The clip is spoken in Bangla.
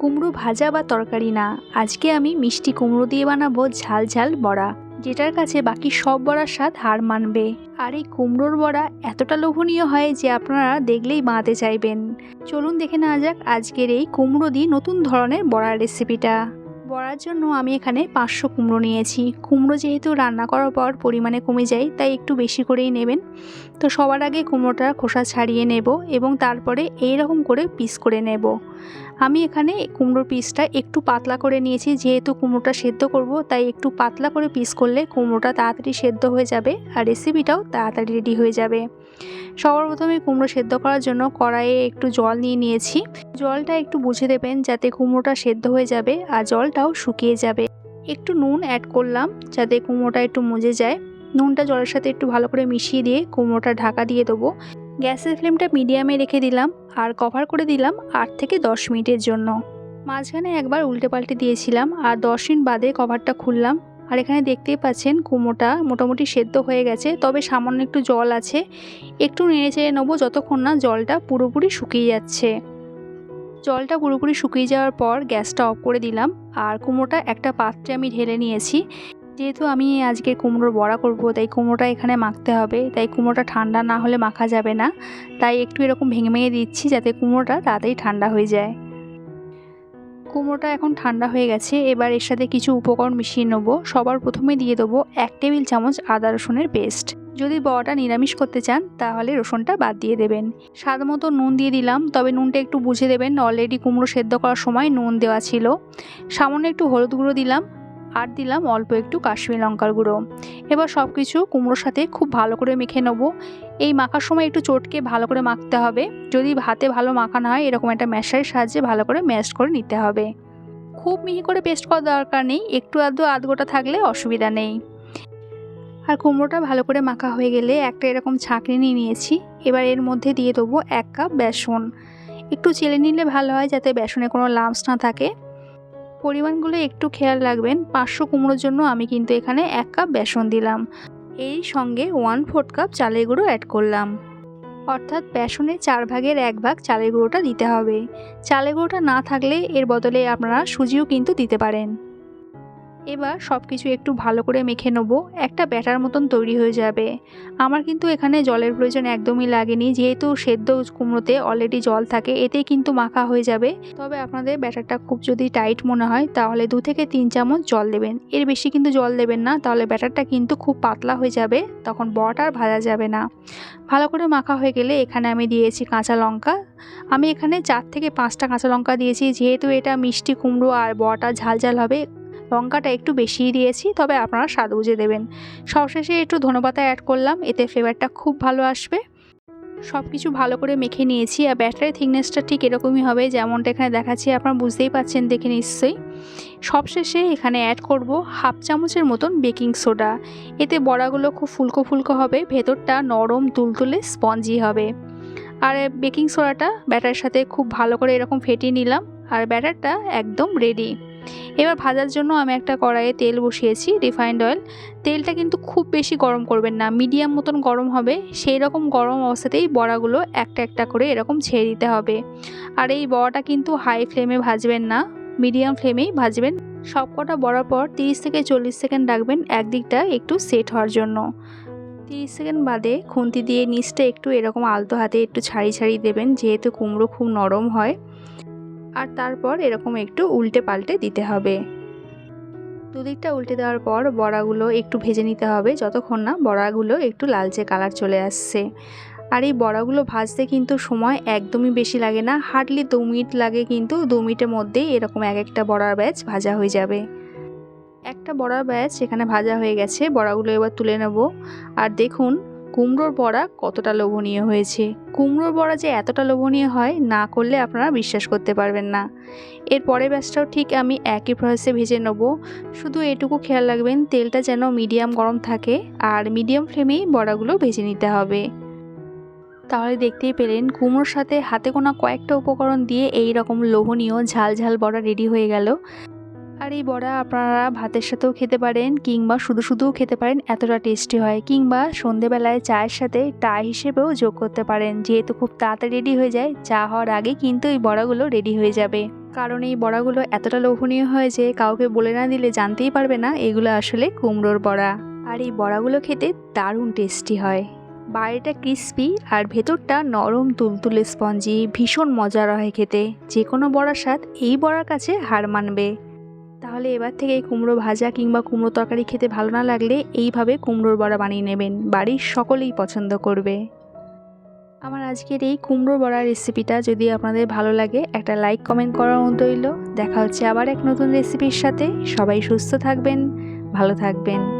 কুমড়ো ভাজা বা তরকারি না। আজকে আমি মিষ্টি কুমড়ো দিয়ে বানাবো ঝাল ঝাল বড়া, যেটার কাছে বাকি সব বড়ার স্বাদ হার মানবে। আর এই কুমড়োর বড়া এতটা লোভনীয় হয় যে আপনারা দেখলেই বানাতে চাইবেন। চলুন দেখে নেওয়া যাক আজকের এই কুমড়ো দিয়ে নতুন ধরনের বড়ার রেসিপিটা। বড়ার জন্য আমি এখানে পাঁচশো কুমড়ো নিয়েছি। কুমড়ো যেহেতু রান্না করার পর পরিমাণে কমে যায়, তাই একটু বেশি করেই নেবেন। তো সবার আগে কুমড়োটা খোসা ছাড়িয়ে নেব এবং তারপরে এই রকম করে পিস করে নেব। আমি এখানে কুমড়োর পিসটা একটু পাতলা করে নিয়েছি, যেহেতু কুমড়োটা সেদ্ধ করব, তাই একটু পাতলা করে পিস করলে কুমড়োটা তাড়াতাড়ি সেদ্ধ হয়ে যাবে আর রেসিপিটাও তাড়াতাড়ি রেডি হয়ে যাবে। সবার প্রথমে কুমড়ো সেদ্ধ করার জন্য কড়াইয়ে একটু জল নিয়ে নিয়েছি। জলটা একটু বুঝে দেবেন যাতে কুমড়োটা সেদ্ধ হয়ে যাবে আর জলটাও শুকিয়ে যাবে। একটু নুন অ্যাড করলাম যাতে কুমড়োটা একটু মজে যায়। নুনটা জলের সাথে একটু ভালো করে মিশিয়ে দিয়ে কুমড়োটা ঢাকা দিয়ে দেবো। গ্যাসের ফ্লেমটা মিডিয়ামে রেখে দিলাম আর কভার করে দিলাম আট থেকে দশ মিনিটের জন্য। মাঝখানে একবার উল্টে পাল্টে দিয়েছিলাম আর দশ মিনিট বাদে কভারটা খুললাম। আর এখানে দেখতেই পাচ্ছেন কুমোটা মোটামুটি সেদ্ধ হয়ে গেছে, তবে সামান্য একটু জল আছে। একটু নেড়ে চেড়ে নেব যতক্ষণ না জলটা পুরোপুরি শুকিয়ে যাচ্ছে। জলটা পুরোপুরি শুকিয়ে যাওয়ার পর গ্যাসটা অফ করে দিলাম আর কুমোটা একটা পাত্রে আমি ঢেলে নিয়েছি। যেহেতু আমি আজকে কুমড়োর বড়া করব, তাই কুমড়োটা এখানে মাখতে হবে। তাই কুমড়োটা ঠান্ডা না হলে মাখা যাবে না। তাই একটু এরকম ভেঙে ভেঙে দিচ্ছি যাতে কুমড়োটা তাড়াতাড়ি ঠান্ডা হয়ে যায়। কুমড়োটা এখন ঠান্ডা হয়ে গেছে। এবার এর সাথে কিছু উপকরণ মিশিয়ে নেব। সবার প্রথমে দিয়ে দেবো এক টেবিল চামচ আদা রসুনের পেস্ট। যদি বড়াটা নিরামিষ করতে চান, তাহলে রসুনটা বাদ দিয়ে দেবেন। স্বাদ মতো নুন দিয়ে দিলাম, তবে নুনটা একটু বুঝে দেবেন। অলরেডি কুমড়ো সেদ্ধ করার সময় নুন দেওয়া ছিল। সামান্য একটু হলুদ গুঁড়ো দিলাম। আর দিলাম অল্প একটু কাশ্মীর লঙ্কার গুঁড়ো। এবার সব কিছু কুমড়োর সাথে খুব ভালো করে মেখে নেব। এই মাখার সময় একটু চটকে ভালো করে মাখতে হবে। যদি ভাতে ভালো মাখানো হয়, এরকম একটা ম্যাশারের সাহায্যে ভালো করে ম্যাশ করে নিতে হবে। খুব মিহি করে পেস্ট করার দরকার নেই, একটু আধটু আধ গোটা থাকলে অসুবিধা নেই। আর কুমড়োটা ভালো করে মাখা হয়ে গেলে একটা এরকম ছাঁকনি নিয়ে নিয়েছি। এবার এর মধ্যে দিয়ে দেবো এক কাপ বেসন। একটু চেলে নিলে ভালো হয়, যাতে বেসনে কোনো লাম্পস না থাকে। পরিমাণগুলো একটু খেয়াল রাখবেন, পাঁচশো কুমড়োর জন্য আমি কিন্তু এখানে এক কাপ বেসন দিলাম। এই সঙ্গে ওয়ান ফোর্থ কাপ চালের গুঁড়ো অ্যাড করলাম। অর্থাৎ বেসনের চার ভাগের এক ভাগ চালের গুঁড়োটা দিতে হবে। চালের গুঁড়োটা না থাকলে এর বদলে আপনারা সুজিও কিন্তু দিতে পারেন। এবার সব কিছু একটু ভালো করে মেখে নেব। একটা ব্যাটার মতন তৈরি হয়ে যাবে। আমার কিন্তু এখানে জলের প্রয়োজন একদমই লাগেনি। যেহেতু সেদ্ধ কুমড়োতে অলরেডি জল থাকে, এতেই কিন্তু মাখা হয়ে যাবে। তবে আপনাদের ব্যাটারটা খুব যদি টাইট মনে হয়, তাহলে দু থেকে তিন চামচ জল দেবেন। এর বেশি কিন্তু জল দেবেন না, তাহলে ব্যাটারটা কিন্তু খুব পাতলা হয়ে যাবে, তখন বড়টা আর ভাজা যাবে না। ভালো করে মাখা হয়ে গেলে এখানে আমি দিয়েছি কাঁচা লঙ্কা। আমি এখানে চার থেকে পাঁচটা কাঁচা লঙ্কা দিয়েছি, যেহেতু এটা মিষ্টি কুমড়ো আর বটা ঝাল ঝাল হবে লঙ্কাটা একটু বেশিই দিয়েছি, তবে আপনারা স্বাদ বুঝে দেবেন। সবশেষে একটু ধনেপাতা অ্যাড করলাম, এতে ফ্লেভারটা খুব ভালো আসবে। সব কিছু ভালো করে মেখে নিয়েছি, আর ব্যাটারের থিকনেসটা ঠিক এরকমই হবে, যেমনটা এখানে দেখাচ্ছি, আপনারা বুঝতেই পাচ্ছেন দেখে নিশ্চয়ই। সবশেষে এখানে অ্যাড করব হাফ চামচের মতন বেকিং সোডা এতে বড়াগুলো খুব ফুলকো ফুলকো হবে, ভেতরটা নরম তুলতুলে স্পঞ্জি হবে। আর বেকিং সোডাটা ব্যাটারের সাথে খুব ভালো করে এরকম ফেটিয়ে নিলাম, আর ব্যাটারটা একদম রেডি এবার ভাজার জন্য আমি একটা কড়াইয়ে তেল বসিয়েছি রিফাইন্ড অয়েল তেলটা কিন্তু খুব বেশি গরম করবেন না মিডিয়াম মতন গরম হবে সেই রকম গরম অবস্থাতেই বড়াগুলো একটা একটা করে এরকম ছেড়ে দিতে হবে। আর এই বড়াটা কিন্তু হাই ফ্লেমে ভাজবেন না মিডিয়াম ফ্লেমেই ভাজবেন। সব কটা বড়ার পর তিরিশ থেকে চল্লিশ সেকেন্ড রাখবেন একদিকটা একটু সেট হওয়ার জন্য। তিরিশ সেকেন্ড বাদে খুন্তি দিয়ে নিচটা একটু এরকম আলতো হাতে একটু ছাড়ি ছাড়ি দেবেন, যেহেতু কুমড়ো খুব নরম হয়। আর তারপর এরকম একটু উল্টে পাল্টে দিতে হবে। দুদিকটা উল্টে দেওয়ার পর বড়াগুলো একটু ভেজে নিতে হবে, যতক্ষণ না বড়াগুলো একটু লালচে কালার চলে আসছে। আর এই বড়াগুলো ভাজতে কিন্তু সময় একদমই বেশি লাগে না, হার্ডলি দু মিনিট লাগে কিন্তু দু মিনিটের মধ্যেই এরকম এক একটা বড়ার ব্যাচ ভাজা হয়ে যাবে। একটা বড়ার ব্যাচ এখানে ভাজা হয়ে গেছে, বড়াগুলো এবার তুলে নেব। আর দেখুন কুমড়োর বড়া কতটা লোভনীয় হয়েছে। কুমড়োর বড়া যে এতটা লোভনীয় হয়, না করলে আপনারা বিশ্বাস করতে পারবেন না। এর পরের ব্যাচটাও ঠিক আমি একই প্রসেসে ভেজে নেব। শুধু এটুকু খেয়াল রাখবেন, তেলটা যেন মিডিয়াম গরম থাকে আর মিডিয়াম ফ্লেমেই বড়াগুলো ভেজে নিতে হবে। তাহলে দেখতেই পেলেন, কুমড়োর সাথে হাতে গোনা কয়েকটা উপকরণ দিয়ে এই রকম লোভনীয় ঝাল ঝাল বড়া রেডি হয়ে গেল। আর এই বড়া আপনারা ভাতের সাথেও খেতে পারেন কিংবা শুধু শুধুও খেতে পারেন, এতটা টেস্টি হয়। কিংবা সন্ধেবেলায় চায়ের সাথে টা হিসেবেও যোগ করতে পারেন, যেহেতু খুব তাড়াতাড়ি রেডি হয়ে যায়, চা হওয়ার আগে কিন্তু এই বড়াগুলো রেডি হয়ে যাবে। কারণ এই বড়াগুলো এতটা লোভনীয় হয় যে কাউকে বলে না দিলে জানতেই পারবে না এগুলো আসলে কুমড়োর বড়া। আর এই বড়াগুলো খেতে দারুণ টেস্টি হয়। বাইরেটা ক্রিস্পি আর ভেতরটা নরম তুলতুলে স্পঞ্জি ভীষণ মজার হয় খেতে। যে কোনো বড়ার স্বাদ এই বড়ার কাছে হার মানবে। তাহলে এবার থেকে এই কুমড়ো ভাজা কিংবা কুমড়ো তরকারি খেতে ভালো না লাগলে এইভাবে কুমড়োর বড়া বানিয়ে নেবেন। বাড়ির সকলেই পছন্দ করবে। আমার আজকের এই কুমড়োর বড়া রেসিপিটা যদি আপনাদের ভালো লাগে, একটা লাইক কমেন্ট করার মতো রইল দেখা হচ্ছে আবার এক নতুন রেসিপির সাথে। সবাই সুস্থ থাকবেন, ভালো থাকবেন।